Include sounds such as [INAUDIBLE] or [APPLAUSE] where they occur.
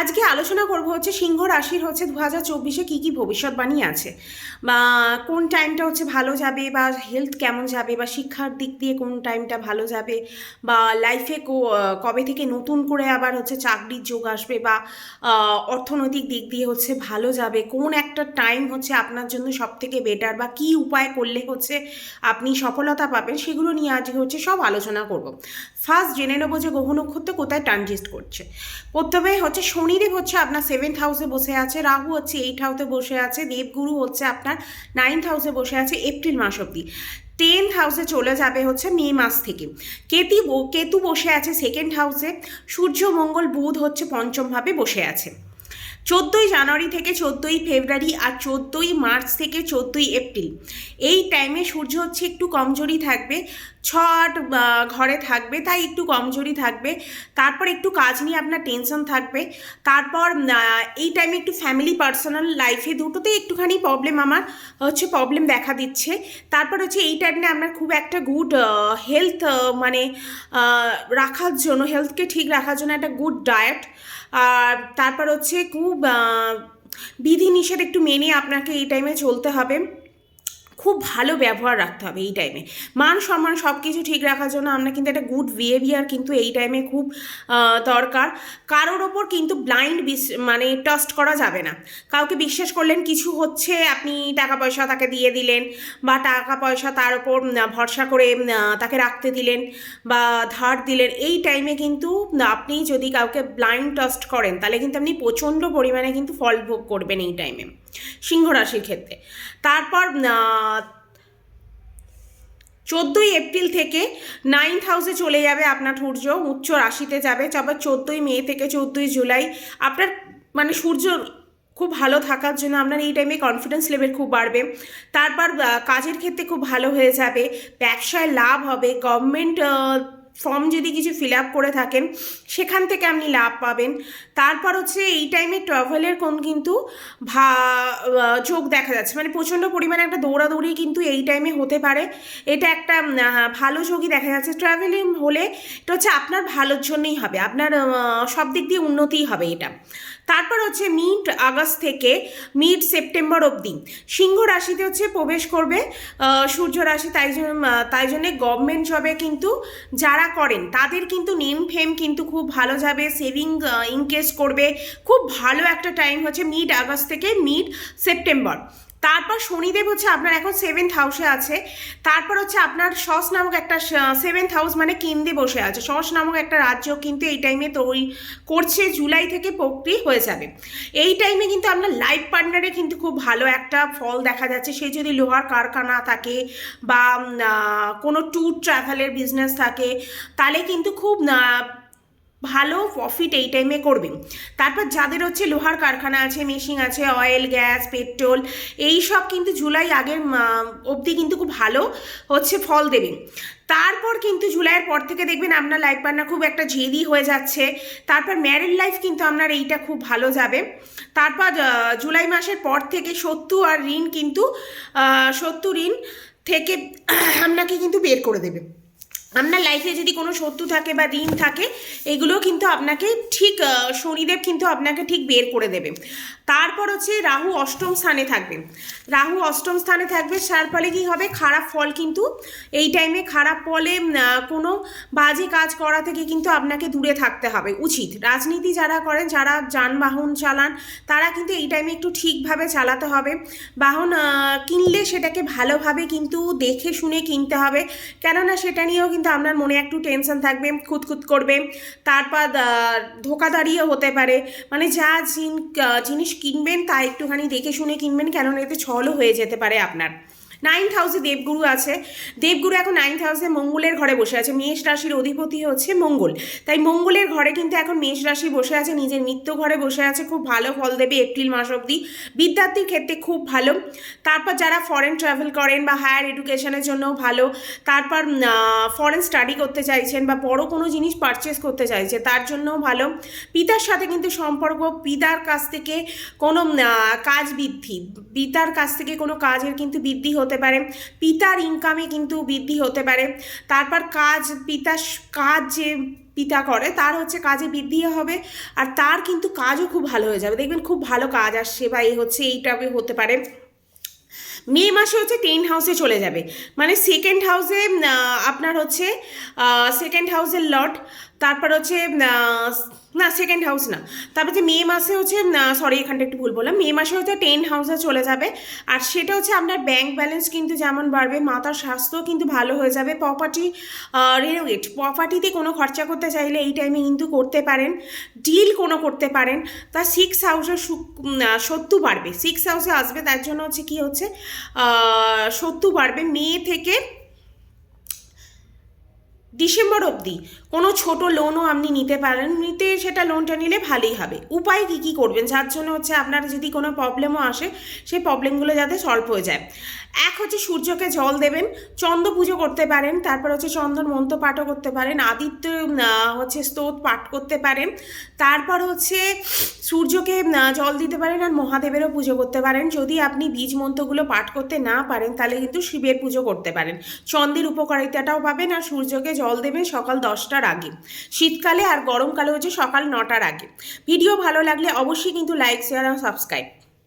আজকে আলোচনা করব হচ্ছে সিংহ রাশির হচ্ছে দু হাজার চব্বিশে কী কী ভবিষ্যৎবাণী আছে? বা কোন টাইমটা হচ্ছে ভালো যাবে বা হেলথ কেমন যাবে বা শিক্ষার দিক দিয়ে কোন টাইমটা ভালো যাবে? বা লাইফে কবে থেকে নতুন করে আবার হচ্ছে চাকরির যোগ আসবে বা অর্থনৈতিক দিক দিয়ে হচ্ছে ভালো যাবে? কোন একটা টাইম হচ্ছে আপনার জন্য সব থেকে বেটার বা কী উপায় করলে হচ্ছে আপনি সফলতা পাবেন সেগুলো নিয়ে আজকে হচ্ছে সব আলোচনা করব। ফার্স্ট জেনে নেব যে গ্রহ নক্ষত্র কোথায় ট্রানজিস্ট করছে। প্রথমে হচ্ছে শনিদেব হচ্ছে আপনার সেভেন্থ হাউসে বসে আছে, রাহু হচ্ছে এইট হাউসে বসে আছে, দেবগুরু হচ্ছে আপনার নাইন্থ হাউসে বসে আছে এপ্রিল মাস অবধি। টেন্থ হাউসে চলে যাবে হচ্ছে মে মাস থেকে। কেতু কেতু বসে আছে সেকেন্ড হাউসে সূর্য, মঙ্গল, বুধ হচ্ছে পঞ্চমভাবে বসে আছে। চোদ্দোই জানুয়ারি থেকে চোদ্দোই ফেব্রুয়ারি আর চোদ্দোই মার্চ থেকে চোদ্দোই এপ্রিল। এই টাইমে সূর্য হচ্ছে একটু কমজোরি থাকবে ছ আট আহ, ঘরে থাকবে তাই একটু কমজোরি থাকবে। তারপর একটু কাজ নিয়ে আপনার টেনশন থাকবে। তারপর এই টাইমে একটু ফ্যামিলি পার্সোনাল লাইফে দুটোতেই একটুখানি প্রবলেম আমার হচ্ছে প্রবলেম দেখা দিচ্ছে। তারপর হচ্ছে এই টাইমে আপনার খুব একটা গুড হেলথ মানে রাখার জন্য হেলথকে ঠিক রাখার জন্য একটা গুড ডায়েট আর তারপর হচ্ছে খুব আহ, বিধিনিষেধ একটু মেনে আপনাকে এই টাইমে চলতে হবে। খুব ভালো ব্যবহার রাখতে হবে এই টাইমে মান সম্মান সব কিছু ঠিক রাখার জন্য আমরা কিন্তু একটা গুড বিহেভিয়ার কিন্তু এই টাইমে খুব দরকার। কারোর ওপর কিন্তু ব্লাইন্ড মানে ট্রাস্ট করা যাবে না। কাউকে বিশ্বাস করলেন কিছু হচ্ছে, আপনি টাকা পয়সা তাকে দিয়ে দিলেন বা টাকা পয়সা তার ওপর ভরসা করে তাকে রাখতে দিলেন বা ধার দিলেন, এই টাইমে কিন্তু আপনি যদি কাউকে ব্লাইন্ড ট্রাস্ট করেন, তাহলে কিন্তু আপনি প্রচণ্ড পরিমাণে কিন্তু ফল ভোগ করবেন এই টাইমে সিংহ রাশির ক্ষেত্রে। তারপর চোদ্দোই এপ্রিল থেকে নাইন্থ হাউসে চলে যাবে আপনার সূর্য, উচ্চ রাশিতে যাবে। আবার চোদ্দোই মে থেকে চোদ্দোই জুলাই আপনার মানে সূর্য খুব ভালো থাকার জন্য আপনার এই টাইমে কনফিডেন্স লেভেল খুব বাড়বে। তারপর কাজের ক্ষেত্রে খুব ভালো হয়ে যাবে। ব্যবসায় লাভ হবে। গভর্নমেন্ট ফর্ম যদি কিছু ফিল আপ করে থাকেন, সেখান থেকে আপনি লাভ পাবেন। তারপর হচ্ছে এই টাইমে ট্রাভেলের কোন কিন্তু ভা চোখ দেখা যাচ্ছে। মানে প্রচণ্ড পরিমাণে একটা দৌড়াদৌড়ি কিন্তু এই টাইমে হতে পারে। এটা একটা ভালো চোখই দেখা যাচ্ছে। ট্রাভেলিং হলে এটা হচ্ছে আপনার ভালোর জন্যই হবে। আপনার সব দিক দিয়ে উন্নতিই হবে এটা। তারপর হচ্ছে মিড আগস্ট থেকে মিড সেপ্টেম্বর অবধি। সিংহ রাশিতে হচ্ছে প্রবেশ করবে সূর্য রাশি তাই জন্য তাই জন্যে গভর্নমেন্ট জবে কিন্তু যারা করেন, তাদের কিন্তু নেম ফেম কিন্তু খুব ভালো যাবে সেভিং ইনকেস করবে। খুব ভালো একটা টাইম হচ্ছে মিড আগস্ট থেকে মিড সেপ্টেম্বর। তারপর শনিদেব হচ্ছে আপনার এখন সেভেন্থ হাউসে আছে। তারপর হচ্ছে আপনার সস নামক একটা সেভেন্থ হাউস মানে কেন্দ্রে বসে আছে। সস নামক একটা রাজ্য কিন্তু এই টাইমে তৈরি করছে, জুলাই থেকে প্রক্রি হয়ে যাবে। এই টাইমে কিন্তু আপনার লাইফ পার্টনারে কিন্তু খুব ভালো একটা ফল দেখা যাচ্ছে। সে যদি লোহার কারখানা থাকে বা কোনো ট্যুর ট্রাভেলের বিজনেস থাকে, তাহলে কিন্তু খুব ভালো প্রফিট এই টাইমে করবে। তারপর যাদের হচ্ছে লোহার কারখানা আছে মেশিন আছে অয়েল গ্যাস পেট্রোল এই সব কিন্তু জুলাই আগের অবধি কিন্তু খুব ভালো হচ্ছে ফল দেবে। তারপর কিন্তু জুলাইয়ের পর থেকে দেখবেন আপনার লাইফ পার্টনার খুব একটা জেদি হয়ে যাচ্ছে। তারপর ম্যারিড লাইফ কিন্তু আপনার এইটা খুব ভালো যাবে। তারপর জুলাই মাসের পর থেকে সত্তু আর ঋণ কিন্তু সত্তু ঋণ থেকে [CLEARS THROAT] আপনাকে কিন্তু বের করে দেবে। আপনার লাইফে যদি কোনো শত্রু থাকে বা ঋণ থাকে এগুলো কিন্তু আপনাকে ঠিক শনিদেব কিন্তু আপনাকে ঠিক বের করে দেবে। তারপর হচ্ছে রাহু অষ্টম স্থানে থাকবে। রাহু অষ্টম স্থানে থাকবে তার ফলে কী হবে? খারাপ ফল কিন্তু এই টাইমে খারাপ ফলে কোনো বাজে কাজ করা থেকে কিন্তু আপনাকে দূরে থাকতে হবে। উচিত। রাজনীতি যারা করেন, যারা যানবাহন চালান, তারা কিন্তু এই টাইমে একটু ঠিকভাবে চালাতে হবে। বাহন কিনলে সেটাকে ভালোভাবে কিন্তু দেখে শুনে কিনতে হবে। কেননা সেটা নিয়েও কিন্তু আপনার মনে একটু টেনশন থাকবে, খুঁতখুত করবে, তারপর ধোকাদারিও হতে পারে। মানে যা জিন- জিনিস কিনবেন তা একটুখানি দেখে শুনে কিনবেন, কেননা এতে ছলও হয়ে যেতে পারে আপনার। নাইন্থ হাউসে দেবগুরু আছে। দেবগুরু এখন নাইন্থ হাউসে মঙ্গলের ঘরে বসে আছে। মেষ রাশির অধিপতি হচ্ছে মঙ্গল। তাই মঙ্গলের ঘরে কিন্তু এখন মেষ রাশি বসে আছে, নিজের নিত্য ঘরে বসে আছে। খুব ভালো ফল দেবে এপ্রিল মাস অবধি। বিদ্যার্থীর ক্ষেত্রে খুব ভালো। তারপর যারা ফরেন ট্রাভেল করেন বা হায়ার এডুকেশনের জন্য ভালো, তারপর ফরেন স্টাডি করতে চাইছেন বা বড় কোনো জিনিস পারচেস করতে চাইছে, তার জন্যও ভালো। পিতার সাথে কিন্তু সম্পর্ক, পিতার কাছ থেকে কোনো কাজ বৃদ্ধি। পিতার কাছ থেকে কোনো কাজের কিন্তু বৃদ্ধি হতে পারে। পিতার ইনকামে কিন্তু বৃদ্ধি হতে পারে। তারপর কাজ পিতার কাজ যে পিতা করে, তার হচ্ছে কাজে বৃদ্ধি হবে আর তার কিন্তু কাজও খুব ভালো হয়ে যাবে। দেখবেন খুব ভালো কাজ আসছে বা এই হচ্ছে এইটা হতে পারে। মে মাসে হচ্ছে টেন হাউসে চলে যাবে। মানে সেকেন্ড হাউসে আপনার হচ্ছে সেকেন্ড হাউসের লট তারপর হচ্ছে না সেকেন্ড হাউস না। তারপর যে মে মাসে হচ্ছে সরি এখানটা একটু ভুল বললাম। মে মাসে হচ্ছে টেন হাউসে চলে যাবে। আর সেটা হচ্ছে আপনার ব্যাংক ব্যালেন্স কিন্তু যেমন বাড়বে মাতার স্বাস্থ্য কিন্তু ভালো হয়ে যাবে। প্রপার্টি রেনোভেট প্রপার্টিতে কোনো খরচা করতে চাইলে এই টাইমে কিন্তু করতে পারেন। ডিল কোনো করতে পারেন। তা সিক্স হাউসে সত্তু বাড়বে। সিক্স হাউসে আসবে, তার জন্য হচ্ছে কি হচ্ছে সত্তু বাড়বে। মে থেকে ডিসেম্বর অবধি কোনো ছোট লোনও আপনি নিতে পারেন, নিতে সেটা লোনটা নিলে ভালোই হবে। উপায় কী কী করবেন? যার জন্য হচ্ছে আপনার যদি কোনো প্রবলেমও আসে, সেই প্রবলেমগুলো যাতে সলভ হয়ে যায়। এক হচ্ছে সূর্যকে জল দেবেন, চন্দ্র পুজো করতে পারেন, তারপর হচ্ছে চন্দন মন্ত্র পাঠও করতে পারেন, আদিত্য হচ্ছে স্তোত পাঠ করতে পারেন, তারপর হচ্ছে সূর্যকে জল দিতে পারেন আর মহাদেবেরও পুজো করতে পারেন। যদি আপনি বীজ মন্ত্রগুলো পাঠ করতে না পারেন, তাহলে কিন্তু শিবের পুজো করতে পারেন। চন্দ্রের উপকারিতাটাও পাবেন আর সূর্যকে জল দেবেন সকাল দশটার আগে। শীতকালে আর গরমকালে হচ্ছে সকাল নটার আগে। ভিডিও ভালো লাগলে অবশ্যই কিন্তু লাইক শেয়ার আর সাবস্ক্রাইব